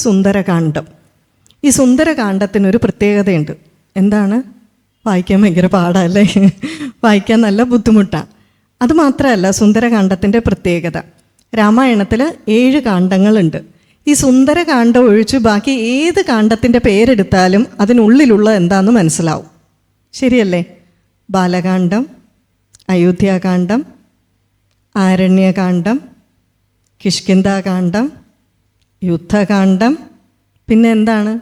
സുന്ദരകാന്ഡം. ഈ സുന്ദരകാന്ഡത്തിനൊരു പ്രത്യേകതയുണ്ട്. എന്താണ്? വായിക്കാൻ ഭയങ്കര പാടല്ലേ? വായിക്കാൻ നല്ല ബുദ്ധിമുട്ടാണ് അതുമാത്രമല്ല സുന്ദരകാന്ഡത്തിന്റെ പ്രത്യേകത. രാമായണത്തിൽ ഏഴ് കാണ്ഡങ്ങളുണ്ട്. ഈ സുന്ദരകാന്ഡം ഒഴിച്ച് ബാക്കി ഏത് കാണ്ഡത്തിന്റെ പേരെടുത്താലും അതിനുള്ളിലുള്ള എന്താണെന്ന് മനസ്സിലാവും. ശരിയല്ലേ? ബാലകാന്ഡം അയോധ്യാകാന്ഡം ആരണ്യകാന്ഡം കിഷ്കിന്താകാന്ഡം യുദ്ധകാന്ഡം. പിന്നെ എന്താണ്?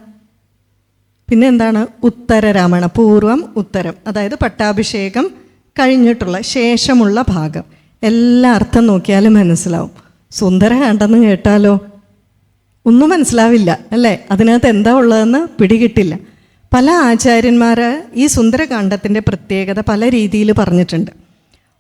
പിന്നെ എന്താണ്? ഉത്തരരാമണ പൂർവം ഉത്തരം. അതായത് പട്ടാഭിഷേകം കഴിഞ്ഞിട്ടുള്ള ശേഷമുള്ള ഭാഗം. എല്ലാ അർത്ഥം നോക്കിയാലും മനസ്സിലാവും. സുന്ദരകാന്ഡെന്ന് കേട്ടാലോ? ഒന്നും മനസ്സിലാവില്ല അല്ലേ? അതിനകത്ത് എന്താ ഉള്ളതെന്ന് പിടികിട്ടില്ല. പല ആചാര്യന്മാർ ഈ സുന്ദരകാന്ഡത്തിന്റെ പ്രത്യേകത പല രീതിയിൽ പറഞ്ഞിട്ടുണ്ട്.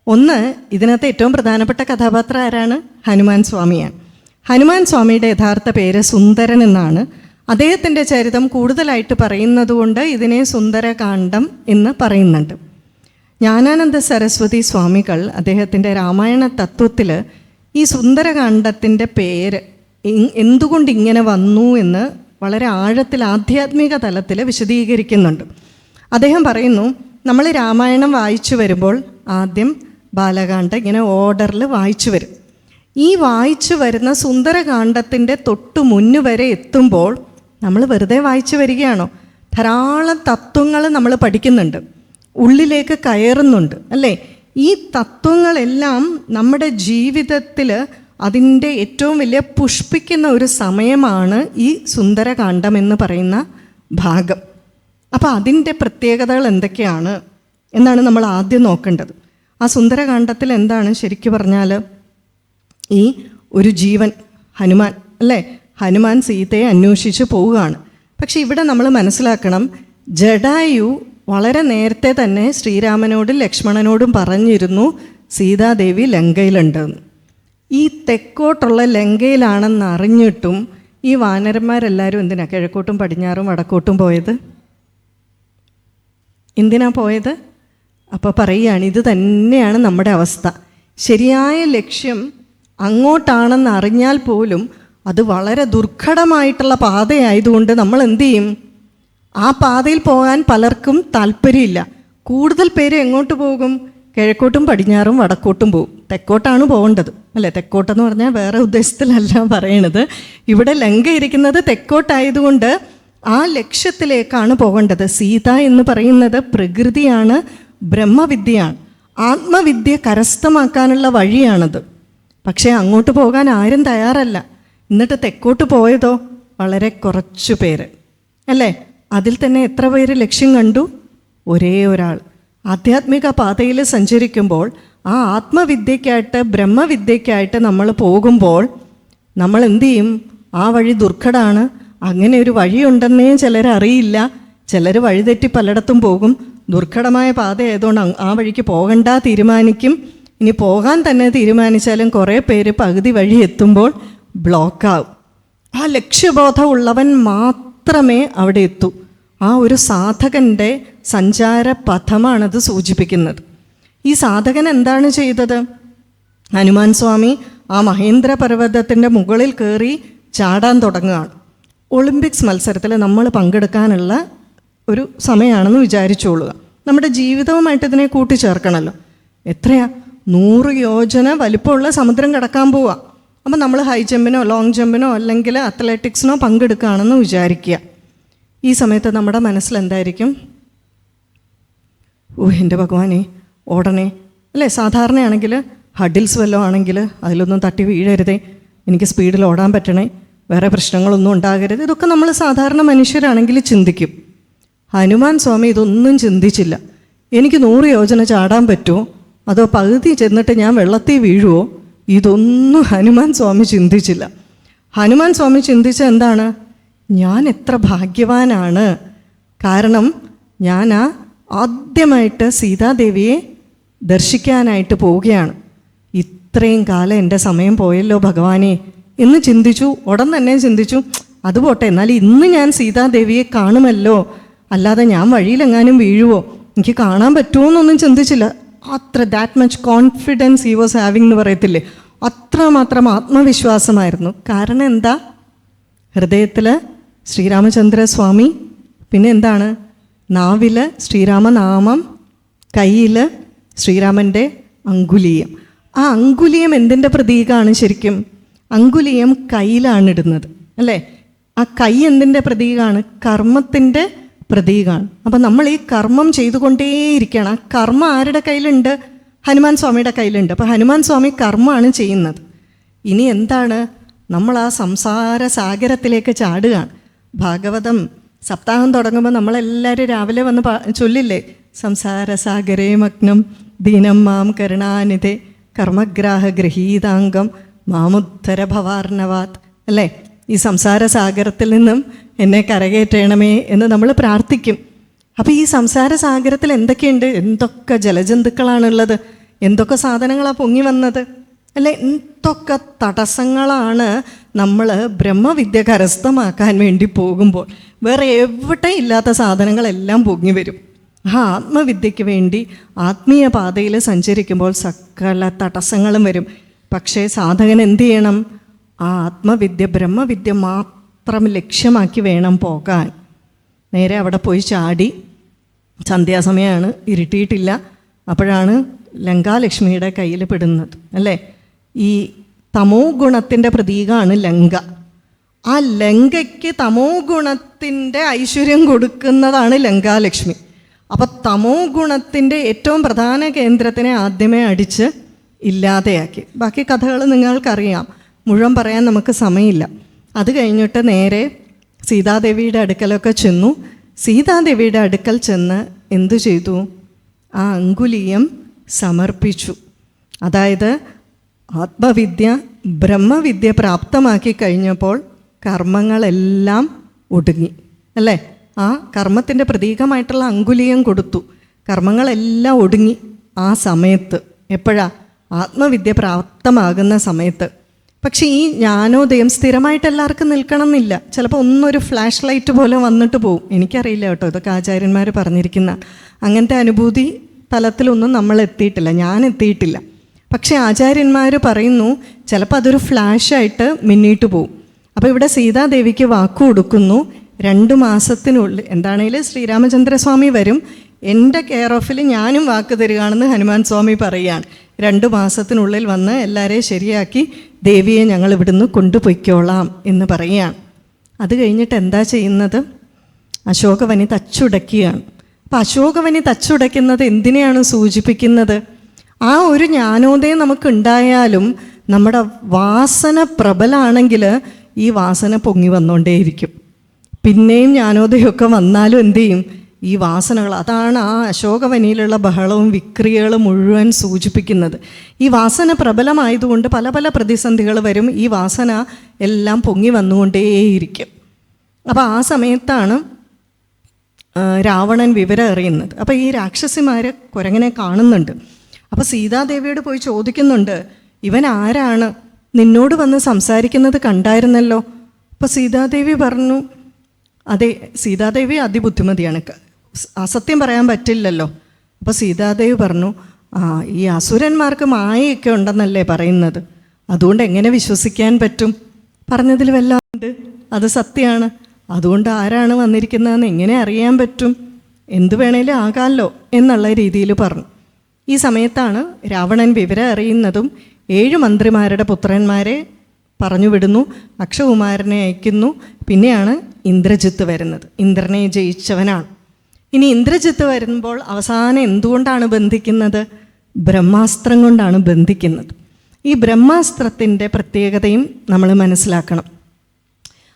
ഒന്ന് ഇതിനകത്ത് ഏറ്റവും പ്രധാനപ്പെട്ട കഥാപാത്രം ആരാണ്? ഹനുമാൻ സ്വാമിയാണ്. ഹനുമാൻ സ്വാമിയുടെ യഥാർത്ഥ പേര് സുന്ദരൻ എന്നാണ്. അദ്ദേഹത്തിന്റെ ചരിതം കൂടുതലായിട്ട് പറയുന്നത് കൊണ്ട് ഇതിനെ സുന്ദരകാന്ഡം എന്ന് പറയുന്നുണ്ട്. ജ്ഞാനാനന്ദ സരസ്വതി സ്വാമികൾ അദ്ദേഹത്തിന്റെ രാമായണ തത്വത്തിൽ ഈ സുന്ദരകാന്ഡത്തിന്റെ പേര് എന്തുകൊണ്ട് ഇങ്ങനെ വന്നു എന്ന് വളരെ ആഴത്തിൽ ആധ്യാത്മിക തലത്തിൽ വിശദീകരിക്കുന്നുണ്ട്. അദ്ദേഹം പറയുന്നു നമ്മൾ രാമായണം വായിച്ചു വരുമ്പോൾ ആദ്യം ബാലകാന്ഡ ഇങ്ങനെ ഓർഡറിൽ വായിച്ചു വരും. ഈ വായിച്ചു വരുന്ന സുന്ദരകാന്ഡത്തിന്റെ തൊട്ടു മുന്നു വരെ എത്തുമ്പോൾ നമ്മൾ വെറുതെ വായിച്ചു വരികയാണോ? ധാരാളം തത്വങ്ങൾ നമ്മൾ പഠിക്കുന്നുണ്ട്. ഉള്ളിലേക്ക് കയറുന്നുണ്ട് അല്ലേ? ഈ തത്വങ്ങളെല്ലാം നമ്മുടെ ജീവിതത്തിൽ അതിന്റെ ഏറ്റവും വലിയ പുഷ്പിക്കുന്ന ഒരു സമയമാണ് ഈ സുന്ദരകാന്ഡം എന്ന് പറയുന്ന ഭാഗം. അപ്പോൾ അതിന്റെ പ്രത്യേകതകൾ എന്തൊക്കെയാണ്? എന്നാണ് നമ്മൾ ആദ്യം നോക്കേണ്ടത്. ആ സുന്ദരകാന്ഡത്തിൽ എന്താണ് ശരിക്കു പറഞ്ഞാൽ ഈ ഒരു ജീവൻ ഹനുമാൻ അല്ലേ? ഹനുമാൻ സീതയെ അന്വേഷിച്ച് പോവുകയാണ്. പക്ഷേ ഇവിടെ നമ്മൾ മനസ്സിലാക്കണം ജഡായു വളരെ നേരത്തെ തന്നെ ശ്രീരാമനോടും ലക്ഷ്മണനോടും പറഞ്ഞിരുന്നു സീതാദേവി ലങ്കയിലുണ്ടെന്ന് ഈ തെക്കോട്ടുള്ള ലങ്കയിലാണെന്ന് അറിഞ്ഞിട്ടും ഈ വാനരന്മാരെല്ലാവരും എന്തിനാ കിഴക്കോട്ടും പടിഞ്ഞാറും വടക്കോട്ടും പോയത്? എന്തിനാ പോയത്? അപ്പോൾ പറയുകയാണ് ഇത് തന്നെയാണ് നമ്മുടെ അവസ്ഥ. ശരിയായ ലക്ഷ്യം അങ്ങോട്ടാണെന്ന് അറിഞ്ഞാൽ പോലും അത് വളരെ ദുർഘടമായിട്ടുള്ള പാതയായതുകൊണ്ട് നമ്മൾ എന്ത് ചെയ്യും? ആ പാതയിൽ പോകാൻ പലർക്കും താല്പര്യമില്ല. കൂടുതൽ പേര് എങ്ങോട്ട് പോകും? കിഴക്കോട്ടും പടിഞ്ഞാറും വടക്കോട്ടും പോകും. തെക്കോട്ടാണ് പോകേണ്ടത്. അല്ലേ? തെക്കോട്ടെന്ന് പറഞ്ഞാൽ വേറെ ഉദ്ദേശത്തിലല്ല പറയണത്. ഇവിടെ ലങ്ക ഇരിക്കുന്നത് തെക്കോട്ടായതുകൊണ്ട് ആ ലക്ഷ്യത്തിലേക്കാണ് പോകേണ്ടത്. സീത എന്ന് പറയുന്നത് പ്രകൃതിയാണ് ബ്രഹ്മവിദ്യയാണ്. ആത്മവിദ്യ കരസ്ഥമാക്കാനുള്ള വഴിയാണത്. പക്ഷേ അങ്ങോട്ട് പോകാൻ ആരും തയ്യാറല്ല. എന്നിട്ട് തെക്കോട്ട് പോയതോ? വളരെ കുറച്ചു പേര്. അല്ലേ? അതിൽ തന്നെ എത്ര പേര് ലക്ഷ്യം കണ്ടു? ഒരേ ഒരാൾ. ആധ്യാത്മിക പാതയിൽ സഞ്ചരിക്കുമ്പോൾ ആ ആത്മവിദ്യക്കായിട്ട് ബ്രഹ്മവിദ്യക്കായിട്ട് നമ്മൾ പോകുമ്പോൾ നമ്മൾ എന്ത് ചെയ്യും? ആ വഴി ദുർഘടാണ്. അങ്ങനെ ഒരു വഴിയുണ്ടെന്നേ ചിലർ അറിയില്ല. ചിലർ വഴിതെറ്റി പലയിടത്തും പോകും. ദുർഘടമായ പാത ആയതുകൊണ്ട് ആ വഴിക്ക് പോകണ്ട തീരുമാനിക്കും. ഇനി പോകാൻ തന്നെ തീരുമാനിച്ചാലും കുറേ പേര് പകുതി വഴി എത്തുമ്പോൾ ബ്ലോക്കാവും ആ ലക്ഷ്യബോധമുള്ളവൻ മാത്രമേ അവിടെ എത്തൂ. ആ ഒരു സാധകന്റെ സഞ്ചാര പഥമാണത് സൂചിപ്പിക്കുന്നത്. ഈ സാധകൻ എന്താണ് ചെയ്തത്? ഹനുമാൻ സ്വാമി ആ മഹേന്ദ്ര പർവതത്തിന്റെ മുകളിൽ കയറി ചാടാൻ തുടങ്ങുകയാണ്. ഒളിമ്പിക്സ് മത്സരത്തിൽ നമ്മൾ പങ്കെടുക്കാനുള്ള ഒരു സമയമാണെന്ന് വിചാരിച്ചോളുക. നമ്മുടെ ജീവിതവുമായിട്ട് ഇതിനെ കൂട്ടിച്ചേർക്കണമല്ലോ. എത്രയാ? നൂറ് യോജന വലിപ്പമുള്ള സമുദ്രം കടക്കാൻ പോവുക അപ്പം നമ്മൾ ഹൈ ജമ്പിനോ ലോങ് ജമ്പിനോ അല്ലെങ്കിൽ അത്ലറ്റിക്സിനോ പങ്കെടുക്കുകയാണെന്ന് വിചാരിക്കുക. ഈ സമയത്ത് നമ്മുടെ മനസ്സിൽ എന്തായിരിക്കും? ഓ എന്റെ ഭഗവാനെ ഓടണേ അല്ലേ സാധാരണയാണെങ്കിൽ ഹഡിൽസ് വല്ലതും ആണെങ്കിൽ അതിലൊന്നും തട്ടി വീഴരുതേ. എനിക്ക് സ്പീഡിൽ ഓടാൻ പറ്റണേ. വേറെ പ്രശ്നങ്ങളൊന്നും ഉണ്ടാകരുത്. ഇതൊക്കെ നമ്മൾ സാധാരണ മനുഷ്യരാണെങ്കിൽ ചിന്തിക്കും. ഹനുമാൻ സ്വാമി ഇതൊന്നും ചിന്തിച്ചില്ല. എനിക്ക് നൂറ് യോജന ചാടാൻ പറ്റുമോ? അതോ പകുതി ചെന്നിട്ട് ഞാൻ വെള്ളത്തിൽ വീഴുവോ? ഇതൊന്നും ഹനുമാൻ സ്വാമി ചിന്തിച്ചില്ല. ഹനുമാൻ സ്വാമി ചിന്തിച്ച എന്താണ്? ഞാൻ എത്ര ഭാഗ്യവാനാണ്. കാരണം ഞാൻ ആ ആദ്യമായിട്ട് സീതാദേവിയെ ദർശിക്കാനായിട്ട് പോവുകയാണ്. ഇത്രയും കാലം എന്റെ സമയം പോയല്ലോ ഭഗവാനെ എന്ന് ചിന്തിച്ചു. ഉടൻ തന്നെ ചിന്തിച്ചു. അത് പോട്ടെ എന്നാൽ ഇന്ന് ഞാൻ സീതാദേവിയെ കാണുമല്ലോ. അല്ലാതെ ഞാൻ വഴിയിലെങ്ങാനും വീഴുവോ? എനിക്ക് കാണാൻ പറ്റുമോ എന്നൊന്നും ചിന്തിച്ചില്ല. അത്ര that much confidence he was having എന്ന് പറയത്തില്ലേ? അത്രമാത്രം ആത്മവിശ്വാസമായിരുന്നു. കാരണം എന്താ? ഹൃദയത്തിൽ ശ്രീരാമചന്ദ്ര സ്വാമി പിന്നെ എന്താണ്? നാവിൽ ശ്രീരാമനാമം കയ്യിൽ ശ്രീരാമന്റെ അങ്കുലീയം. ആ അങ്കുലീയം എന്തിന്റെ പ്രതീകമാണ് ശരിക്കും? അങ്കുലീയം കയ്യിലാണ് ഇടുന്നത് അല്ലേ? ആ കൈ എന്തിന്റെ പ്രതീകമാണ് കർമ്മത്തിന്റെ പ്രതീകമാണ് അപ്പം നമ്മൾ ഈ കർമ്മം ചെയ്തുകൊണ്ടേയിരിക്കുകയാണ് ആ കർമ്മം ആരുടെ കയ്യിലുണ്ട്? ഹനുമാൻ സ്വാമിയുടെ കയ്യിലുണ്ട്. അപ്പോൾ ഹനുമാൻ സ്വാമി കർമ്മമാണ് ചെയ്യുന്നത്. ഇനി എന്താണ്? നമ്മൾ ആ സംസാര സാഗരത്തിലേക്ക് ചാടുകയാണ്. ഭാഗവതം സപ്താഹം തുടങ്ങുമ്പോൾ നമ്മളെല്ലാവരും രാവിലെ വന്ന് ചൊല്ലില്ലേ? സംസാര സാഗരേ മഗ്നം ദീനം മാം കരുണാനിധെ കർമ്മഗ്രാഹ ഗ്രഹീതാംഗം മാമുദ്ധര ഭവാർണവാത്. അല്ലേ? ഈ സംസാര സാഗരത്തിൽ നിന്നും എന്നെ കരകയറ്റണമേ എന്ന് നമ്മൾ പ്രാർത്ഥിക്കും. അപ്പോൾ ഈ സംസാര സാഗരത്തിൽ എന്തൊക്കെയുണ്ട്? എന്തൊക്കെ ജലജന്തുക്കളാണുള്ളത്? എന്തൊക്കെ സാധനങ്ങളാണ് പൊങ്ങി വന്നത്? അല്ലെ എന്തൊക്കെ തടസ്സങ്ങളാണ് നമ്മൾ ബ്രഹ്മവിദ്യ കരസ്ഥമാക്കാൻ വേണ്ടി പോകുമ്പോൾ? വേറെ എവിടെ ഇല്ലാത്ത സാധനങ്ങളെല്ലാം പൊങ്ങി വരും. ആ ആത്മവിദ്യയ്ക്ക് വേണ്ടി ആത്മീയ പാതയിൽ സഞ്ചരിക്കുമ്പോൾ സകല തടസ്സങ്ങളും വരും. പക്ഷേ സാധകൻ എന്ത് ചെയ്യണം? ആ ആത്മവിദ്യ ബ്രഹ്മവിദ്യ മാത്രം ലക്ഷ്യമാക്കി വേണം പോകാൻ. നേരെ അവിടെ പോയി ചാടി. സന്ധ്യാസമയമാണ് ഇരുട്ടിയിട്ടില്ല. അപ്പോഴാണ് ലങ്കാലക്ഷ്മിയുടെ കയ്യിൽ പെടുന്നത് അല്ലേ? ഈ തമോ ഗുണത്തിന്റെ പ്രതീകമാണ് ലങ്ക. ആ ലങ്കയ്ക്ക് തമോ ഗുണത്തിന്റെ ഐശ്വര്യം കൊടുക്കുന്നതാണ് ലങ്കാലക്ഷ്മി. അപ്പോൾ തമോ ഗുണത്തിന്റെ ഏറ്റവും പ്രധാന കേന്ദ്രത്തിനെ ആദ്യമേ അടിച്ച് ഇല്ലാതെയാക്കി. ബാക്കി കഥകൾ നിങ്ങൾക്കറിയാം. മുഴുവൻ പറയാൻ നമുക്ക് സമയമില്ല. അത് കഴിഞ്ഞിട്ട് നേരെ സീതാദേവിയുടെ അടുക്കലൊക്കെ ചെന്നു. സീതാദേവിയുടെ അടുക്കൽ ചെന്ന് എന്തു ചെയ്തു? ആ അങ്കുലീയം സമർപ്പിച്ചു. അതായത് ആത്മവിദ്യ ബ്രഹ്മവിദ്യ പ്രാപ്തമാക്കി കഴിഞ്ഞപ്പോൾ കർമ്മങ്ങളെല്ലാം ഒടുങ്ങി. അല്ലേ? ആ കർമ്മത്തിന്റെ പ്രതീകമായിട്ടുള്ള അങ്കുലീയം കൊടുത്തു. കർമ്മങ്ങളെല്ലാം ഒടുങ്ങി ആ സമയത്ത്. എപ്പോഴാ? ആത്മവിദ്യ പ്രാപ്തമാകുന്ന സമയത്ത്. പക്ഷേ ഈ ജ്ഞാനോദയം സ്ഥിരമായിട്ട് എല്ലാവർക്കും നിൽക്കണം എന്നില്ല ചിലപ്പോൾ ഒന്നൊരു ഫ്ലാഷ് ലൈറ്റ് പോലെ വന്നിട്ട് പോകും എനിക്കറിയില്ല കേട്ടോ ഇതൊക്കെ ആചാര്യന്മാർ പറഞ്ഞിരിക്കുന്ന. അങ്ങനത്തെ അനുഭൂതി തലത്തിലൊന്നും നമ്മൾ എത്തിയിട്ടില്ല ഞാൻ എത്തിയിട്ടില്ല. പക്ഷേ ആചാര്യന്മാർ പറയുന്നു ചിലപ്പോൾ അതൊരു ഫ്ലാഷായിട്ട് മിന്നിട്ട് പോകും അപ്പോൾ ഇവിടെ സീതാദേവിക്ക് വാക്കു കൊടുക്കുന്നു രണ്ട് മാസത്തിനുള്ളിൽ എന്താണേലും ശ്രീരാമചന്ദ്രസ്വാമി വരും എന്റെ കെയർ ഓഫിൽ ഞാനും വാക്ക് തരികയാണെന്ന് ഹനുമാൻ സ്വാമി പറയുകയാണ് രണ്ട് മാസത്തിനുള്ളിൽ വന്ന് എല്ലാവരെയും ശരിയാക്കി ദേവിയെ ഞങ്ങൾ ഇവിടുന്ന് കൊണ്ടുപോയിക്കോളാം എന്ന് പറയുകയാണ്. അത് കഴിഞ്ഞിട്ട് എന്താ ചെയ്യുന്നത്? അശോകവനി തച്ചുടയ്ക്കുകയാണ് അപ്പം അശോകവനി തച്ചുടയ്ക്കുന്നത് എന്തിനെയാണ് സൂചിപ്പിക്കുന്നത്? ആ ഒരു ജ്ഞാനോദയം നമുക്കുണ്ടായാലും നമ്മുടെ വാസന പ്രബലാണെങ്കിൽ ഈ വാസന പൊങ്ങി വന്നുകൊണ്ടേയിരിക്കും പിന്നെയും ജ്ഞാനോദയമൊക്കെ വന്നാലും എന്തു ചെയ്യും? ഈ വാസനകൾ. അതാണ് ആ അശോകവനിയിലുള്ള ബഹളവും വിക്രിയകളും മുഴുവൻ സൂചിപ്പിക്കുന്നത്. ഈ വാസന പ്രബലമായതുകൊണ്ട് പല പല പ്രതിസന്ധികൾ വരും. ഈ വാസന എല്ലാം പൊങ്ങി വന്നുകൊണ്ടേയിരിക്കും. അപ്പോൾ ആ സമയത്താണ് രാവണൻ വിവരം അറിയുന്നത്. അപ്പോൾ ഈ രാക്ഷസിമാർ കുരങ്ങനെ കാണുന്നുണ്ട്. അപ്പോൾ സീതാദേവിയോട് പോയി ചോദിക്കുന്നുണ്ട് ഇവൻ ആരാണ്? നിന്നോട് വന്ന് സംസാരിക്കുന്നത് കണ്ടായിരുന്നല്ലോ? അപ്പോൾ സീതാദേവി പറഞ്ഞു അതെ സീതാദേവി അതിബുദ്ധിമതിയാണ് അസത്യം പറയാൻ പറ്റില്ലല്ലോ. അപ്പോൾ സീതാദേവ് പറഞ്ഞു ഈ അസുരന്മാർക്ക് മായയൊക്കെ ഉണ്ടെന്നല്ലേ പറയുന്നത്. അതുകൊണ്ട് എങ്ങനെ വിശ്വസിക്കാൻ പറ്റും? പറഞ്ഞതിൽ വല്ല ഉണ്ട് അത് സത്യമാണ്. അതുകൊണ്ട് ആരാണ് വന്നിരിക്കുന്നതെന്ന് എങ്ങനെ അറിയാൻ പറ്റും? എന്ത് വേണേലും ആകാമല്ലോ എന്നുള്ള രീതിയിൽ പറഞ്ഞു. ഈ സമയത്താണ് രാവണൻ വിവരം അറിയുന്നതും ഏഴ് മന്ത്രിമാരുടെ പുത്രന്മാരെ പറഞ്ഞു വിടുന്നു അക്ഷകുമാരനെ അയക്കുന്നു. പിന്നെയാണ് ഇന്ദ്രജിത്ത് വരുന്നത്. ഇന്ദ്രനെ ജയിച്ചവനാണ്. ഇനി ഇന്ദ്രജിത്ത് വരുമ്പോൾ അവസാനം എന്തുകൊണ്ടാണ് ബന്ധിക്കുന്നത്? ബ്രഹ്മാസ്ത്രം കൊണ്ടാണ് ബന്ധിക്കുന്നത്. ഈ ബ്രഹ്മാസ്ത്രത്തിന്റെ പ്രത്യേകതയും നമ്മൾ മനസ്സിലാക്കണം.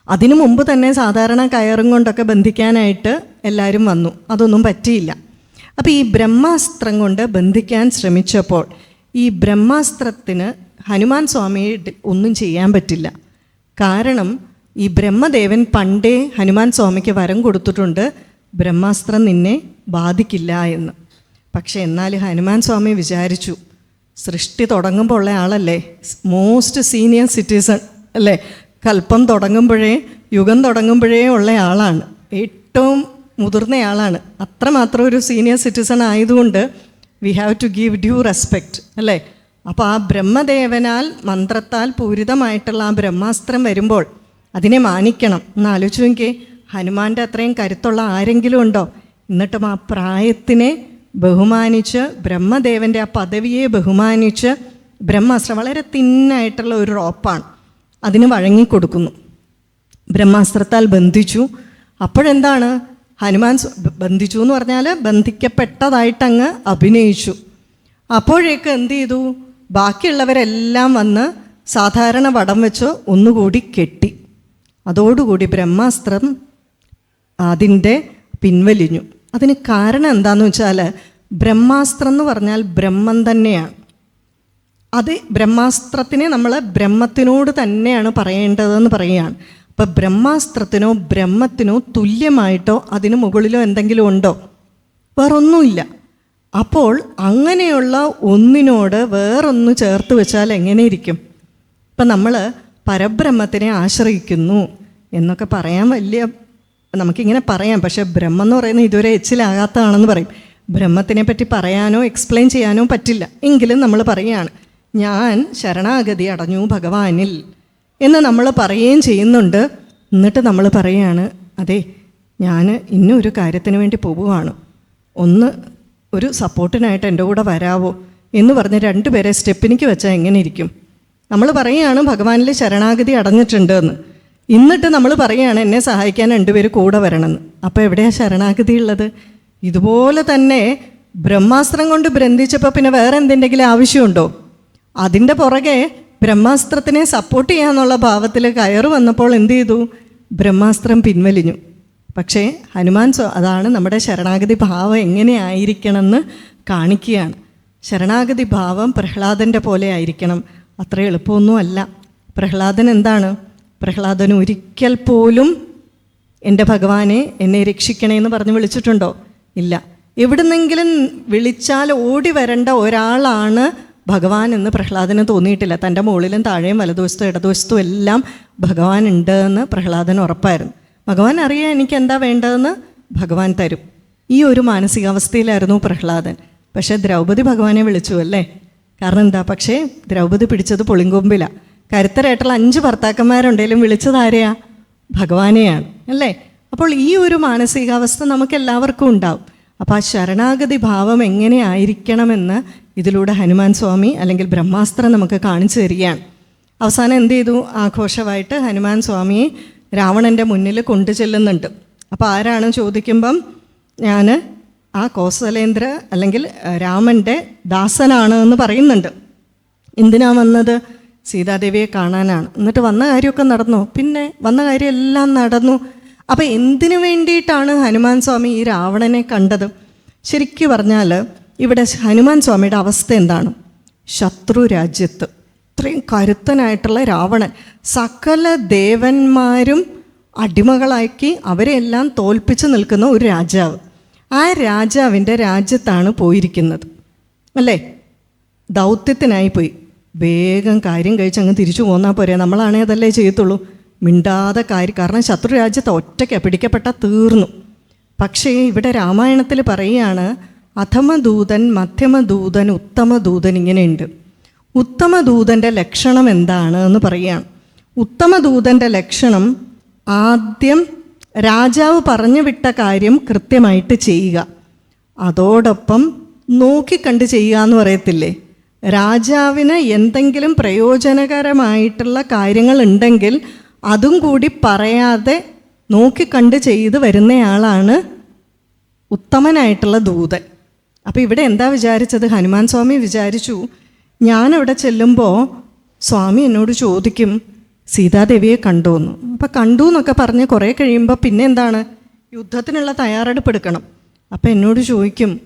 അതിനു മുമ്പ് തന്നെ സാധാരണ കയറും കൊണ്ടൊക്കെ ബന്ധിക്കാനായിട്ട് എല്ലാവരും വന്നു. അതൊന്നും പറ്റിയില്ല. അപ്പോൾ ഈ ബ്രഹ്മാസ്ത്രം കൊണ്ട് ബന്ധിക്കാൻ ശ്രമിച്ചപ്പോൾ ഈ ബ്രഹ്മാസ്ത്രത്തിന് ഹനുമാൻ സ്വാമിയെ ഒന്നും ചെയ്യാൻ പറ്റില്ല. കാരണം ഈ ബ്രഹ്മദേവൻ പണ്ടേ ഹനുമാൻ സ്വാമിക്ക് വരം കൊടുത്തിട്ടുണ്ട്. ബ്രഹ്മാസ്ത്രം നിന്നെ ബാധിക്കില്ല എന്ന്. പക്ഷേ എന്നാൽ ഹനുമാൻ സ്വാമി വിചാരിച്ചു സൃഷ്ടി തുടങ്ങുമ്പോൾ ഉള്ള ആളല്ലേ? മോസ്റ്റ് സീനിയർ സിറ്റിസൺ അല്ലേ? കൽപ്പം തുടങ്ങുമ്പോഴേ യുഗം തുടങ്ങുമ്പോഴേ ഉള്ള ആളാണ്. ഏറ്റവും മുതിർന്നയാളാണ് അത്രമാത്രം ഒരു സീനിയർ സിറ്റിസൺ ആയതുകൊണ്ട് we have to give due respect അല്ലേ? അപ്പോൾ ആ ബ്രഹ്മദേവനാൽ മന്ത്രത്താൽ പൂരിതമായിട്ടുള്ള ആ ബ്രഹ്മാസ്ത്രം വരുമ്പോൾ അതിനെ മാനിക്കണം. എന്ന് ആലോചിച്ച് ഹനുമാന്റെ അത്രയും കരുത്തുള്ള ആരെങ്കിലും ഉണ്ടോ? എന്നിട്ടും ആ പ്രായത്തിനെ ബഹുമാനിച്ച് ബ്രഹ്മദേവന്റെ ആ പദവിയെ ബഹുമാനിച്ച് ബ്രഹ്മാസ്ത്രം വളരെ തിന്നായിട്ടുള്ള ഒരു റോപ്പാണ് അതിന് വഴങ്ങിക്കൊടുക്കുന്നു. ബ്രഹ്മാസ്ത്രത്താൽ ബന്ധിച്ചു. അപ്പോഴെന്താണ്? ഹനുമാൻ ബന്ധിച്ചു എന്ന് പറഞ്ഞാൽ ബന്ധിക്കപ്പെട്ടതായിട്ടങ്ങ് അഭിനയിച്ചു. അപ്പോഴേക്ക് എന്ത് ചെയ്തു? ബാക്കിയുള്ളവരെല്ലാം വന്ന് സാധാരണ വടം വെച്ച് ഒന്നുകൂടി കെട്ടി. അതോടുകൂടി ബ്രഹ്മാസ്ത്രം അതിന്റെ പിൻവലിഞ്ഞു. അതിന് കാരണം എന്താണെന്ന് വെച്ചാൽ ബ്രഹ്മാസ്ത്രം എന്ന് പറഞ്ഞാൽ ബ്രഹ്മം തന്നെയാണ്. അത് ബ്രഹ്മാസ്ത്രത്തിനെ നമ്മൾ ബ്രഹ്മത്തിനോട് തന്നെയാണ് പറയേണ്ടതെന്ന് പറയുകയാണ്. അപ്പം ബ്രഹ്മാസ്ത്രത്തിനോ ബ്രഹ്മത്തിനോ തുല്യമായിട്ടോ അതിന് മുകളിലോ എന്തെങ്കിലും ഉണ്ടോ? വേറൊന്നുമില്ല. അപ്പോൾ അങ്ങനെയുള്ള ഒന്നിനോട് വേറൊന്ന് ചേർത്ത് വെച്ചാൽ എങ്ങനെ ഇരിക്കും? ഇപ്പം നമ്മൾ പരബ്രഹ്മത്തിനെ ആശ്രയിക്കുന്നു എന്നൊക്കെ പറയാൻ വലിയ നമുക്കിങ്ങനെ പറയാം. പക്ഷേ ബ്രഹ്മം എന്ന് പറയുന്നത് ഇതുവരെ എച്ചിലാകാത്തതാണെന്ന് പറയും. ബ്രഹ്മത്തിനെ പറ്റി പറയാനോ എക്സ്പ്ലെയിൻ ചെയ്യാനോ പറ്റില്ല. എങ്കിലും നമ്മൾ പറയുകയാണ് ഞാൻ ശരണാഗതി അടഞ്ഞു ഭഗവാനിൽ എന്ന് നമ്മൾ പറയുകയും ചെയ്യുന്നുണ്ട്. എന്നിട്ട് നമ്മൾ പറയുകയാണ് അതെ ഞാൻ ഇന്നൊരു കാര്യത്തിന് വേണ്ടി പോവുകയാണ് ഒന്ന് ഒരു സപ്പോർട്ടിനായിട്ട് എന്റെ കൂടെ വരാവോ? എന്ന് പറഞ്ഞ് രണ്ടുപേരെ സ്റ്റെപ്പിനിക്ക് വെച്ചാൽ എങ്ങനെ ഇരിക്കും? നമ്മൾ പറയുകയാണ് ഭഗവാനിൽ ശരണാഗതി അടഞ്ഞിട്ടുണ്ട് എന്ന്. എന്നിട്ട് നമ്മൾ പറയുകയാണ് എന്നെ സഹായിക്കാൻ രണ്ടുപേർ കൂടെ വരണമെന്ന്. അപ്പോൾ എവിടെയാണ് ശരണാഗതി ഉള്ളത് ഇതുപോലെ തന്നെ ബ്രഹ്മാസ്ത്രം കൊണ്ട് ബ്രന്ഥിച്ചപ്പോൾ പിന്നെ വേറെ എന്തെങ്കിലും ആവശ്യമുണ്ടോ? അതിന്റെ പുറകെ ബ്രഹ്മാസ്ത്രത്തിനെ സപ്പോർട്ട് ചെയ്യാന്നുള്ള ഭാവത്തിൽ കയറ് വന്നപ്പോൾ എന്ത് ചെയ്തു? ബ്രഹ്മാസ്ത്രം പിൻവലിഞ്ഞു. പക്ഷേ ഹനുമാൻ സ്വ- അതാണ് നമ്മുടെ ശരണാഗതി ഭാവം എങ്ങനെയായിരിക്കണമെന്ന് കാണിക്കുകയാണ്. ശരണാഗതി ഭാവം പ്രഹ്ലാദന്റെ പോലെ ആയിരിക്കണം. അത്ര എളുപ്പമൊന്നും അല്ല. പ്രഹ്ലാദൻ എന്താണ്? പ്രഹ്ലാദൻ ഒരിക്കൽ പോലും എന്റെ ഭഗവാനെ എന്നെ രക്ഷിക്കണേ എന്ന് പറഞ്ഞ് വിളിച്ചിട്ടുണ്ടോ? ഇല്ല. എവിടുന്നെങ്കിലും വിളിച്ചാൽ ഓടി വരേണ്ട ഒരാളാണ് ഭഗവാൻ എന്ന് പ്രഹ്ലാദന് തോന്നിയിട്ടില്ല. തന്റെ മുകളിലും താഴെയും വലതുവശത്തും ഇടതുവശത്തും എല്ലാം ഭഗവാൻ ഉണ്ട് എന്ന് പ്രഹ്ലാദൻ ഉറപ്പായിരുന്നു. ഭഗവാൻ അറിയാം എനിക്ക് എന്താ വേണ്ടതെന്ന് ഭഗവാൻ തരും. ഈ ഒരു മാനസികാവസ്ഥയിലായിരുന്നു പ്രഹ്ലാദൻ. പക്ഷേ ദ്രൗപദി ഭഗവാനെ വിളിച്ചു അല്ലേ? കാരണം എന്താ? പക്ഷേ ദ്രൗപദി പിടിച്ചത് പുളിങ്കൊമ്പില. കരുത്തരായിട്ടുള്ള അഞ്ച് ഭർത്താക്കന്മാരുണ്ടെങ്കിലും വിളിച്ചത് ആരെയാ? ഭഗവാനെയാണ് അല്ലേ? അപ്പോൾ ഈ ഒരു മാനസികാവസ്ഥ നമുക്ക് എല്ലാവർക്കും ഉണ്ടാവും. അപ്പോൾ ആ ശരണാഗതി ഭാവം എങ്ങനെയായിരിക്കണമെന്ന് ഇതിലൂടെ ഹനുമാൻ സ്വാമി അല്ലെങ്കിൽ ബ്രഹ്മാസ്ത്രം നമുക്ക് കാണിച്ചു തരികയാണ്. അവസാനം എന്ത് ചെയ്തു? ആഘോഷമായിട്ട് ഹനുമാൻ സ്വാമിയെ രാവണന്റെ മുന്നിൽ കൊണ്ടു ചെല്ലുന്നുണ്ട്. അപ്പോൾ ആരാണ് ചോദിക്കുമ്പം ഞാൻ ആ കോസലേന്ദ്ര അല്ലെങ്കിൽ രാമന്റെ ദാസനാണ് എന്ന് പറയുന്നുണ്ട്. എന്തിനാ വന്നത്? സീതാദേവിയെ കാണാനാണ്. എന്നിട്ട് വന്ന കാര്യമൊക്കെ നടന്നു. പിന്നെ വന്ന കാര്യമെല്ലാം നടന്നു. അപ്പം എന്തിനു വേണ്ടിയിട്ടാണ് ഹനുമാൻ സ്വാമി ഈ രാവണനെ കണ്ടത്? ശരിക്കു പറഞ്ഞാൽ ഇവിടെ ഹനുമാൻ സ്വാമിയുടെ അവസ്ഥ എന്താണ്? ശത്രു രാജ്യത്ത്. ഇത്രയും കരുത്തനായിട്ടുള്ള രാവണൻ. സകല ദേവന്മാരും അടിമകളാക്കി അവരെല്ലാം തോൽപ്പിച്ച് നിൽക്കുന്ന ഒരു രാജാവ്. ആ രാജാവിന്റെ രാജ്യത്താണ് പോയിരിക്കുന്നത്. അല്ലേ? ദൗത്യത്തിനായി പോയി. വേഗം കാര്യം കഴിച്ച് അങ്ങ് തിരിച്ചു പോന്നാൽ പോരെ. നമ്മളാണേ അതല്ലേ ചെയ്യത്തുള്ളൂ. മിണ്ടാതെ കാര്യം. കാരണം ശത്രു രാജ്യത്ത് ഒറ്റയ്ക്ക് പിടിക്കപ്പെട്ട തീർന്നു. പക്ഷേ ഇവിടെ രാമായണത്തിൽ പറയുകയാണ് അധമദൂതൻ മധ്യമദൂതൻ ഉത്തമദൂതൻ ഇങ്ങനെയുണ്ട്. ഉത്തമദൂതന്റെ ലക്ഷണം എന്താണ് എന്ന് പറയുകയാണ്. ഉത്തമദൂതന്റെ ലക്ഷണം ആദ്യം രാജാവ് പറഞ്ഞു വിട്ട കാര്യം കൃത്യമായിട്ട് ചെയ്യുക. അതോടൊപ്പം നോക്കിക്കണ്ട് ചെയ്യുക എന്ന് പറയത്തില്ലേ? രാജാവിന് എന്തെങ്കിലും പ്രയോജനകരമായിട്ടുള്ള കാര്യങ്ങൾ ഉണ്ടെങ്കിൽ അതും കൂടി പറയാതെ നോക്കിക്കണ്ട് ചെയ്ത് വരുന്നയാളാണ് ഉത്തമനായിട്ടുള്ള ദൂതൻ. അപ്പോൾ ഇവിടെ എന്താ വിചാരിച്ചത്? ഹനുമാൻ സ്വാമി വിചാരിച്ചു ഞാനവിടെ ചെല്ലുമ്പോൾ സ്വാമി എന്നോട് ചോദിക്കും സീതാദേവിയെ കണ്ടു എന്ന് അപ്പോൾ കണ്ടു എന്നൊക്കെ പറഞ്ഞ് കുറേ കഴിയുമ്പോൾ പിന്നെ എന്താണ്? യുദ്ധത്തിനുള്ള തയ്യാറെടുപ്പ് എടുക്കണം. അപ്പോൾ എന്നോട് ചോദിക്കും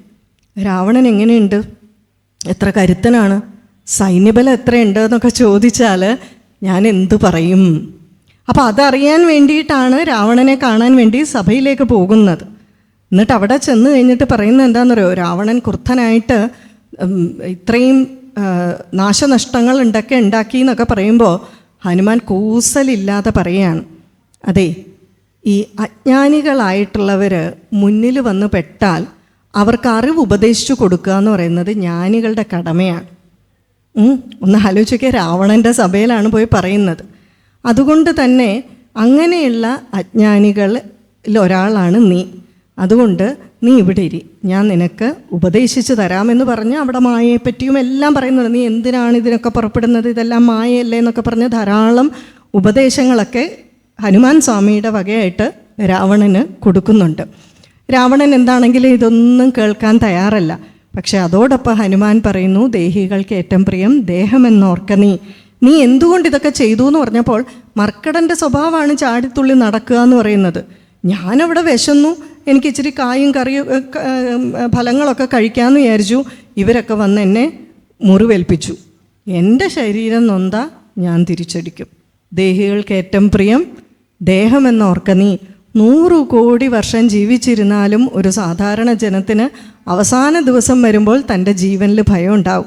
രാവണൻ എങ്ങനെയുണ്ട്? എത്ര കരുത്തനാണ്? സൈന്യബലം എത്രയുണ്ട് എന്നൊക്കെ ചോദിച്ചാൽ ഞാൻ എന്തു പറയും? അപ്പോൾ അതറിയാൻ വേണ്ടിയിട്ടാണ് രാവണനെ കാണാൻ വേണ്ടി സഭയിലേക്ക് പോകുന്നത്. എന്നിട്ട് അവിടെ ചെന്ന് കഴിഞ്ഞിട്ട് പറയുന്നത് എന്താണെന്നറിയോ രാവണൻ കുർത്തനായിട്ട് ഇത്രയും നാശനഷ്ടങ്ങൾ ഉണ്ടൊക്കെ ഉണ്ടാക്കി എന്നൊക്കെ പറയുമ്പോൾ ഹനുമാൻ കൂസലില്ലാതെ പറയാണ്. അതെ ഈ അജ്ഞാനികളായിട്ടുള്ളവർ മുന്നിൽ വന്ന് പെട്ടാൽ അവർക്ക് അറിവ് ഉപദേശിച്ചു കൊടുക്കുക എന്ന് പറയുന്നത് ജ്ഞാനികളുടെ കടമയാണ്. ഒന്ന് ആലോചിക്കുക രാവണന്റെ സഭയിലാണ് പോയി പറയുന്നത്. അതുകൊണ്ട് തന്നെ അങ്ങനെയുള്ള അജ്ഞാനികളിൽ ഒരാളാണ് നീ. അതുകൊണ്ട് നീ ഇവിടെ ഇരി. ഞാൻ നിനക്ക് ഉപദേശിച്ചു തരാമെന്ന് പറഞ്ഞ് അവിടെ മായയെപ്പറ്റിയും എല്ലാം പറയുന്നത്. നീ എന്തിനാണ് ഇതിനൊക്കെ പുറപ്പെടുന്നത്? ഇതെല്ലാം മായയല്ലേ എന്നൊക്കെ പറഞ്ഞ് ധാരാളം ഉപദേശങ്ങളൊക്കെ ഹനുമാൻ സ്വാമിയുടെ വകയായിട്ട് രാവണന് കൊടുക്കുന്നുണ്ട്. രാവണൻ എന്താണെങ്കിലും ഇതൊന്നും കേൾക്കാൻ തയ്യാറല്ല. പക്ഷെ അതോടൊപ്പം ഹനുമാൻ പറയുന്നു ദേഹികൾക്ക് ഏറ്റവും പ്രിയം ദേഹമെന്നോർക്ക നീ. നീ എന്തുകൊണ്ട് ഇതൊക്കെ ചെയ്തു എന്ന് പറഞ്ഞപ്പോൾ മർക്കടന്റെ സ്വഭാവമാണ് ചാടിത്തുള്ളി നടക്കുക എന്ന് പറയുന്നത്. ഞാനവിടെ വിശന്നു. എനിക്ക് ഇച്ചിരി കായും കറിയും ഫലങ്ങളൊക്കെ കഴിക്കാമെന്ന് വിചാരിച്ചു. ഇവരൊക്കെ വന്ന് എന്നെ മുറിവേൽപ്പിച്ചു. എന്റെ ശരീരം നൊന്ത ഞാൻ തിരിച്ചടിക്കും. ദേഹികൾക്ക് ഏറ്റവും പ്രിയം ദേഹമെന്നോർക്ക നീ. നൂറു കോടി വർഷം ജീവിച്ചിരുന്നാലും ഒരു സാധാരണ ജനത്തിന് അവസാന ദിവസം വരുമ്പോൾ തന്റെ ജീവനിൽ ഭയം ഉണ്ടാവും.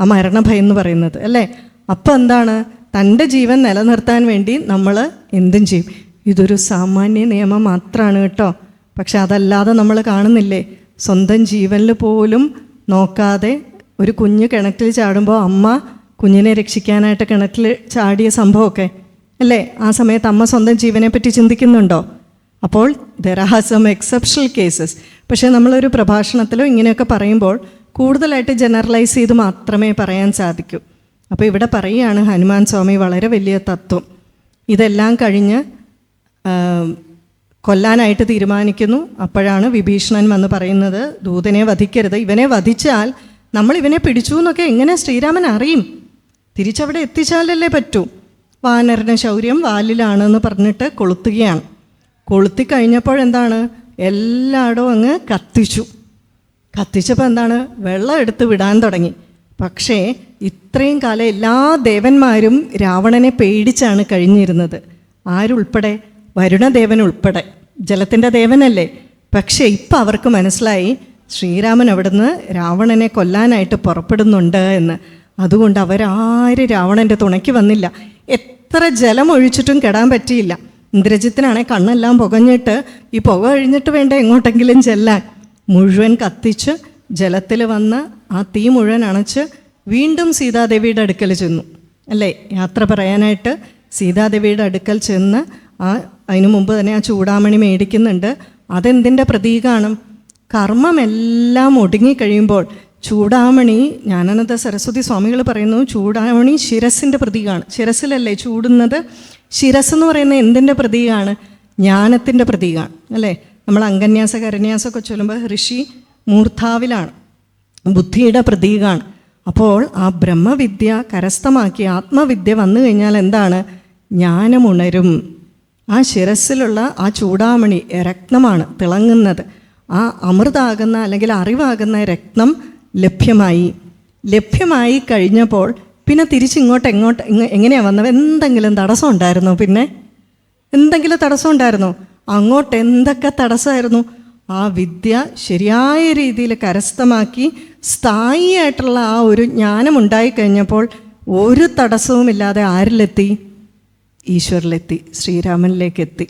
ആ മരണഭയം എന്ന് പറയുന്നത് അല്ലേ? അപ്പം എന്താണ്? തന്റെ ജീവൻ നിലനിർത്താൻ വേണ്ടി നമ്മൾ എന്തും ചെയ്യും. ഇതൊരു സാമാന്യ നിയമം മാത്രമാണ് കേട്ടോ. പക്ഷെ അതല്ലാതെ നമ്മൾ കാണുന്നില്ലേ? സ്വന്തം ജീവനിൽ പോലും നോക്കാതെ ഒരു കുഞ്ഞ് കിണറ്റിൽ ചാടുമ്പോൾ അമ്മ കുഞ്ഞിനെ രക്ഷിക്കാനായിട്ട് കിണറ്റിൽ ചാടിയ സംഭവമൊക്കെ അല്ലേ? ആ സമയത്ത് അമ്മ സ്വന്തം ജീവനെ പറ്റി ചിന്തിക്കുന്നുണ്ടോ? അപ്പോൾ there are some exceptional cases പക്ഷേ നമ്മളൊരു പ്രഭാഷണത്തിലോ ഇങ്ങനെയൊക്കെ പറയുമ്പോൾ കൂടുതലായിട്ട് ജനറലൈസ് ചെയ്ത് മാത്രമേ പറയാൻ സാധിക്കൂ. അപ്പോൾ ഇവിടെ പറയുകയാണ് ഹനുമാൻ സ്വാമി വളരെ വലിയ തത്വം. ഇതെല്ലാം കഴിഞ്ഞ് കൊല്ലാനായിട്ട് തീരുമാനിക്കുന്നു. അപ്പോഴാണ് വിഭീഷണൻ വന്ന് പറയുന്നത് ദൂതനെ വധിക്കരുത്. ഇവനെ വധിച്ചാൽ നമ്മൾ ഇവനെ പിടിച്ചു എന്നൊക്കെ എങ്ങനെ ശ്രീരാമൻ അറിയും? തിരിച്ചവിടെ എത്തിച്ചാലല്ലേ പറ്റൂ. വാനറിന് ശൗര്യം വാലിലാണെന്ന് പറഞ്ഞിട്ട് കൊളുത്തുകയാണ്. കൊളുത്തി കഴിഞ്ഞപ്പോഴെന്താണ് എല്ലായിടവും അങ്ങ് കത്തിച്ചു. കത്തിച്ചപ്പോൾ എന്താണ്? വെള്ളം എടുത്ത് വിടാൻ തുടങ്ങി. പക്ഷേ ഇത്രയും കാലം എല്ലാ ദേവന്മാരും രാവണനെ പേടിച്ചാണ് കഴിഞ്ഞിരുന്നത്. ആരുൾപ്പെടെ? വരുണദേവൻ ഉൾപ്പെടെ. ജലത്തിന്റെ ദേവനല്ലേ? പക്ഷേ ഇപ്പം അവർക്ക് മനസ്സിലായി ശ്രീരാമൻ അവിടുന്ന് രാവണനെ കൊല്ലാനായിട്ട് പുറപ്പെടുന്നുണ്ട് എന്ന്. അതുകൊണ്ട് അവരാരും രാവണന്റെ തുണയ്ക്ക് വന്നില്ല. എത്ര ജലം ഒഴിച്ചിട്ടും കെടാൻ പറ്റിയില്ല. ഇന്ദ്രജിത്തിനാണെ കണ്ണെല്ലാം പുകഞ്ഞിട്ട് ഈ പുക കഴിഞ്ഞിട്ട് വേണ്ട എങ്ങോട്ടെങ്കിലും ചെല്ലാൻ? മുഴുവൻ കത്തിച്ച് ജലത്തിൽ വന്ന് ആ തീ മുഴുവൻ അണച്ച് വീണ്ടും സീതാദേവിയുടെ അടുക്കൽ ചെന്നു. അല്ലേ? യാത്ര പറയാനായിട്ട് സീതാദേവിയുടെ അടുക്കൽ ചെന്ന് ആ അതിനു മുമ്പ് തന്നെ ആ ചൂടാമണി മേടിക്കുന്നുണ്ട്. അതെന്തിന്റെ പ്രതീകമാണ് കർമ്മമെല്ലാം ഒടുങ്ങിക്കഴിയുമ്പോൾ ചൂടാമണി ജ്ഞാനാനന്ദ സരസ്വതി സ്വാമികൾ പറയുന്നു ചൂടാമണി ശിരസിന്റെ പ്രതീകമാണ് ശിരസിലല്ലേ ചൂടുന്നത്? ശിരസ് എന്ന് പറയുന്നത് എന്തിന്റെ പ്രതീകമാണ് ജ്ഞാനത്തിന്റെ പ്രതീകമാണ് അല്ലേ? നമ്മൾ അങ്കന്യാസ കരന്യാസമൊക്കെ ചൊല്ലുമ്പോൾ ഋഷി മൂർധാവിലാണ് ബുദ്ധിയുടെ പ്രതീകമാണ് അപ്പോൾ ആ ബ്രഹ്മവിദ്യ കരസ്ഥമാക്കി ആത്മവിദ്യ വന്നു കഴിഞ്ഞാൽ എന്താണ്? ജ്ഞാനമുണരും. ആ ശിരസിലുള്ള ആ ചൂടാമണി രക്തമാണ് തിളങ്ങുന്നത്. ആ അമൃതാകുന്ന അല്ലെങ്കിൽ അറിവാകുന്ന രത്നം ലഭ്യമായി. ലഭ്യമായി കഴിഞ്ഞപ്പോൾ പിന്നെ തിരിച്ചിങ്ങോട്ട് എങ്ങോട്ട് എങ്ങനെയാണ് എങ്ങനെയാ വന്നത്? എന്തെങ്കിലും തടസ്സം ഉണ്ടായിരുന്നോ പിന്നെ? എന്തെങ്കിലും തടസ്സം ഉണ്ടായിരുന്നോ? അങ്ങോട്ട് എന്തൊക്കെ തടസ്സമായിരുന്നു? ആ വിദ്യ ശരിയായ രീതിയിൽ കരസ്ഥമാക്കി സ്ഥായിയായിട്ടുള്ള ആ ഒരു ജ്ഞാനം ഉണ്ടായിക്കഴിഞ്ഞപ്പോൾ ഒരു തടസ്സവുമില്ലാതെ ആരിലെത്തി? ഈശ്വരിലെത്തി ശ്രീരാമനിലേക്ക് എത്തി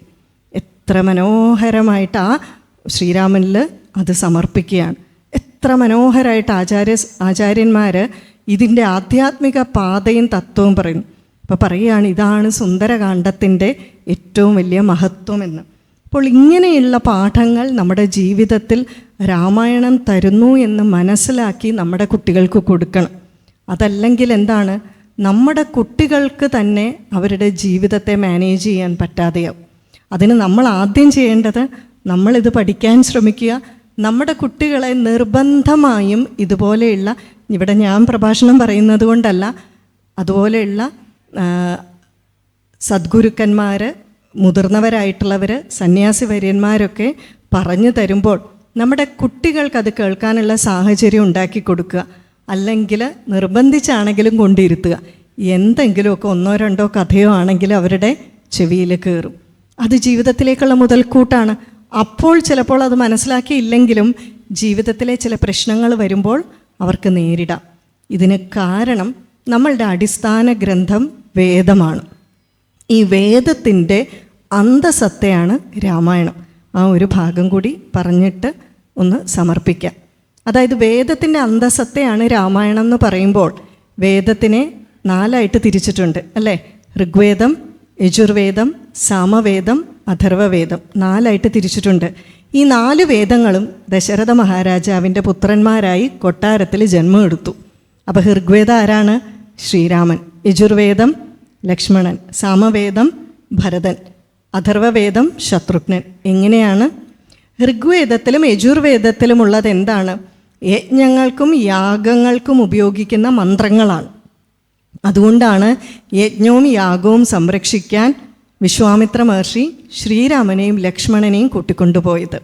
എത്ര മനോഹരമായിട്ട് ആ ശ്രീരാമനിൽ അത് സമർപ്പിക്കുകയാണ്. എത്ര മനോഹരമായിട്ട് ആചാര്യ ആചാര്യന്മാർ ഇതിന്റെ ആധ്യാത്മിക പാതയും തത്വവും പറയും. അപ്പോൾ പറയുകയാണ് ഇതാണ് സുന്ദരകാന്ഡത്തിന്റെ ഏറ്റവും വലിയ മഹത്വമെന്ന് അപ്പോൾ ഇങ്ങനെയുള്ള പാഠങ്ങൾ നമ്മുടെ ജീവിതത്തിൽ രാമായണം തരുന്നു എന്ന് മനസ്സിലാക്കി നമ്മുടെ കുട്ടികൾക്ക് കൊടുക്കണം. അതല്ലെങ്കിൽ എന്താണ്? നമ്മുടെ കുട്ടികൾക്ക് തന്നെ അവരുടെ ജീവിതത്തെ മാനേജ് ചെയ്യാൻ പറ്റാതെയാവും. അതിന് നമ്മൾ ആദ്യം ചെയ്യേണ്ടത് നമ്മളിത് പഠിക്കാൻ ശ്രമിക്കുക നമ്മുടെ കുട്ടികളെ നിർബന്ധമായും ഇതുപോലെയുള്ള ഇവിടെ ഞാൻ പ്രഭാഷണം പറയുന്നത് കൊണ്ടല്ല അതുപോലെയുള്ള സദ്ഗുരുക്കന്മാർ മുതിർന്നവരായിട്ടുള്ളവർ സന്യാസി വര്യന്മാരൊക്കെ പറഞ്ഞു തരുമ്പോൾ നമ്മുടെ കുട്ടികൾക്കത് കേൾക്കാനുള്ള സാഹചര്യം ഉണ്ടാക്കി കൊടുക്കുക. അല്ലെങ്കിൽ നിർബന്ധിച്ചാണെങ്കിലും കൊണ്ടിരുത്തുക. എന്തെങ്കിലുമൊക്കെ ഒന്നോ രണ്ടോ കഥയോ ആണെങ്കിലും അവരുടെ ചെവിയിൽ കയറും. അത് ജീവിതത്തിലേക്കുള്ള മുതൽക്കൂട്ടാണ്. അപ്പോൾ ചിലപ്പോൾ അത് മനസ്സിലാക്കിയില്ലെങ്കിലും ജീവിതത്തിലെ ചില പ്രശ്നങ്ങൾ വരുമ്പോൾ അവർക്ക് നേരിടാം. ഇതിന് കാരണം നമ്മളുടെ അടിസ്ഥാന ഗ്രന്ഥം വേദമാണ്. ഈ വേദത്തിന്റെ അന്തസത്തയാണ് രാമായണം. ആ ഒരു ഭാഗം കൂടി പറഞ്ഞിട്ട് ഒന്ന് സമർപ്പിക്കാം. അതായത് വേദത്തിന്റെ അന്തസത്തയാണ് രാമായണം എന്ന് പറയുമ്പോൾ വേദത്തിനെ നാലായിട്ട് തിരിച്ചിട്ടുണ്ട് അല്ലേ? ഋഗ്വേദം യജുർവേദം സാമവേദം അഥർവവേദം നാലായിട്ട് തിരിച്ചിട്ടുണ്ട്. ഈ നാല് വേദങ്ങളും ദശരഥ മഹാരാജാവിന്റെ പുത്രന്മാരായി കൊട്ടാരത്തിൽ ജന്മമെടുത്തു അപ്പോൾ ഋഗ്വേദം ആരാണ്? ശ്രീരാമൻ. യജുർവേദം ലക്ഷ്മണൻ. സാമവേദം ഭരതൻ. അഥർവവേദം ശത്രുഘ്നൻ. എങ്ങനെയാണ്? ഋഗ്വേദത്തിലും യജുർവേദത്തിലുമുള്ളത് എന്താണ്? യജ്ഞങ്ങൾക്കും യാഗങ്ങൾക്കും ഉപയോഗിക്കുന്ന മന്ത്രങ്ങളാണ്. അതുകൊണ്ടാണ് യജ്ഞവും യാഗവും സംരക്ഷിക്കാൻ വിശ്വാമിത്ര മഹർഷി ശ്രീരാമനെയും ലക്ഷ്മണനെയും കൂട്ടിക്കൊണ്ടുപോയത്.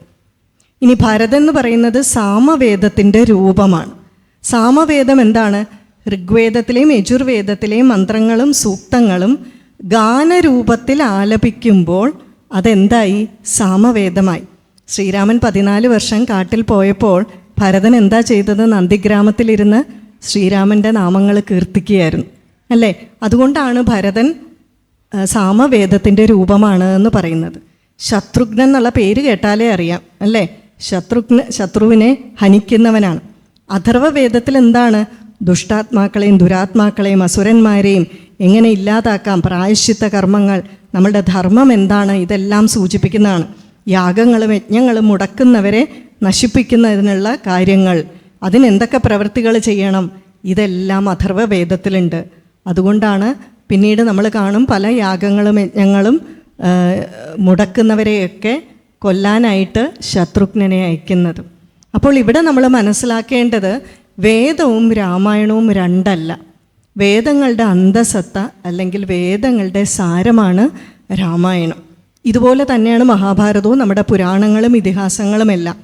ഇനി ഭരതൻ എന്ന് പറയുന്നത് സാമവേദത്തിന്റെ രൂപമാണ്. സാമവേദം എന്താണ്? ഋഗ്വേദത്തിലെയും യജുർവേദത്തിലെയും മന്ത്രങ്ങളും സൂക്തങ്ങളും ഗാനരൂപത്തിൽ ആലപിക്കുമ്പോൾ അതെന്തായി? സാമവേദമായി. ശ്രീരാമൻ പതിനാല് വർഷം കാട്ടിൽ പോയപ്പോൾ ഭരതൻ എന്താ ചെയ്തത്? നന്ദിഗ്രാമത്തിലിരുന്ന് ശ്രീരാമന്റെ നാമങ്ങൾ കീർത്തിക്കുകയായിരുന്നു. അല്ലേ? അതുകൊണ്ടാണ് ഭരതൻ സാമവേദത്തിന്റെ രൂപമാണ് എന്ന് പറയുന്നത്. ശത്രുഘ്നൻ എന്നുള്ള പേര് കേട്ടാലേ അറിയാം അല്ലേ? ശത്രുഘ്ന ശത്രുവിനെ ഹനിക്കുന്നവനാണ്. അഥർവവേദത്തിൽ എന്താണ്? ദുഷ്ടാത്മാക്കളെയും ദുരാത്മാക്കളെയും അസുരന്മാരെയും എങ്ങനെ ഇല്ലാതാക്കാം? പ്രായശ്ചിത്ത കർമ്മങ്ങൾ നമ്മളുടെ ധർമ്മം എന്താണ്? ഇതെല്ലാം സൂചിപ്പിക്കുന്നതാണ്. യാഗങ്ങളും യജ്ഞങ്ങളും മുടക്കുന്നവരെ നശിപ്പിക്കുന്നതിനുള്ള കാര്യങ്ങൾ. അതിനെന്തൊക്കെ പ്രവൃത്തികൾ ചെയ്യണം? ഇതെല്ലാം അഥർവവേദത്തിലുണ്ട് അതുകൊണ്ടാണ് പിന്നീട് നമ്മൾ കാണും പല യാഗങ്ങളും യജ്ഞങ്ങളും മുടക്കുന്നവരെയൊക്കെ കൊല്ലാനായിട്ട് ശത്രുഘ്നനെ അയക്കുന്നത്. അപ്പോൾ ഇവിടെ നമ്മൾ മനസ്സിലാക്കേണ്ടത് വേദവും രാമായണവും രണ്ടല്ല. വേദങ്ങളുടെ അന്തസത്ത അല്ലെങ്കിൽ വേദങ്ങളുടെ സാരമാണ് രാമായണം. ഇതുപോലെ തന്നെയാണ് മഹാഭാരതവും നമ്മുടെ പുരാണങ്ങളും ഇതിഹാസങ്ങളുമെല്ലാം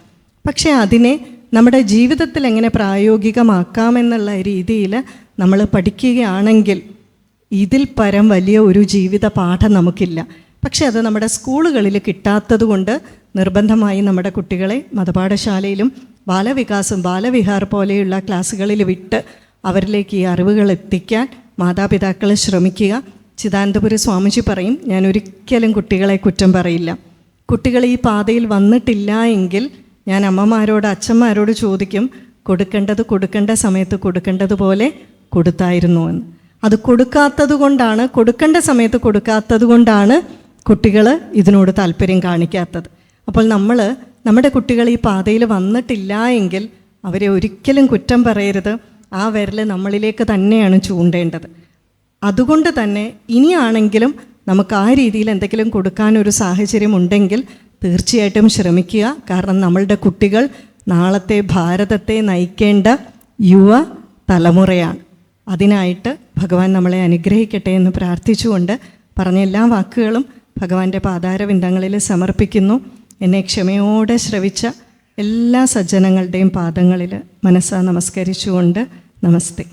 പക്ഷേ അതിനെ നമ്മുടെ ജീവിതത്തിൽ എങ്ങനെ പ്രായോഗികമാക്കാമെന്നുള്ള രീതിയിൽ നമ്മൾ പഠിക്കുകയാണെങ്കിൽ ഇതിൽ പരം വലിയ ഒരു ജീവിത പാഠം നമുക്കില്ല. പക്ഷെ അത് നമ്മുടെ സ്കൂളുകളിൽ കിട്ടാത്തത് കൊണ്ട് നിർബന്ധമായി നമ്മുടെ കുട്ടികളെ മതപാഠശാലയിലും ബാലവികാസം ബാലവിഹാർ പോലെയുള്ള ക്ലാസ്സുകളിൽ വിട്ട് അവരിലേക്ക് ഈ അറിവുകൾ എത്തിക്കാൻ മാതാപിതാക്കൾ ശ്രമിക്കുക. ചിദാനന്തപുരി സ്വാമിജി പറയും ഞാൻ ഒരിക്കലും കുട്ടികളെ കുറ്റം പറയില്ല. കുട്ടികൾ ഈ പാതയിൽ വന്നിട്ടില്ല എങ്കിൽ ഞാൻ അമ്മമാരോട് അച്ഛന്മാരോട് ചോദിക്കും കൊടുക്കേണ്ടത് കൊടുക്കേണ്ട സമയത്ത് കൊടുക്കേണ്ടതുപോലെ കൊടുത്തായിരുന്നു എന്ന്. അത് കൊടുക്കാത്തത് കൊണ്ടാണ് കൊടുക്കേണ്ട സമയത്ത് കൊടുക്കാത്തത് കൊണ്ടാണ് കുട്ടികൾ ഇതിനോട് താല്പര്യം കാണിക്കാത്തത്. അപ്പോൾ നമ്മൾ നമ്മുടെ കുട്ടികൾ ഈ പാതയിൽ വന്നിട്ടില്ല എങ്കിൽ അവരെ ഒരിക്കലും കുറ്റം പറയരുത്. ആ വിരൽ നമ്മളിലേക്ക് തന്നെയാണ് ചൂണ്ടേണ്ടത്. അതുകൊണ്ട് തന്നെ ഇനിയാണെങ്കിലും നമുക്ക് ആ രീതിയിൽ എന്തെങ്കിലും കൊടുക്കാനൊരു സാഹചര്യം ഉണ്ടെങ്കിൽ തീർച്ചയായിട്ടും ശ്രമിക്കുക. കാരണം നമ്മളുടെ കുട്ടികൾ നാളത്തെ ഭാരതത്തെ നയിക്കേണ്ട യുവ തലമുറയാണ്. അതിനായിട്ട് ഭഗവാൻ നമ്മളെ അനുഗ്രഹിക്കട്ടെ എന്ന് പ്രാർത്ഥിച്ചുകൊണ്ട് പറഞ്ഞ എല്ലാ വാക്കുകളും ഭഗവാന്റെ പാതാരവിന്ദങ്ങളിൽ സമർപ്പിക്കുന്നു. എന്നെ ക്ഷമയോടെ ശ്രവിച്ച എല്ലാ സജ്ജനങ്ങളുടെയും പാദങ്ങളിൽ മനസ്സാ നമസ്കരിച്ചുകൊണ്ട് നമസ്തേ.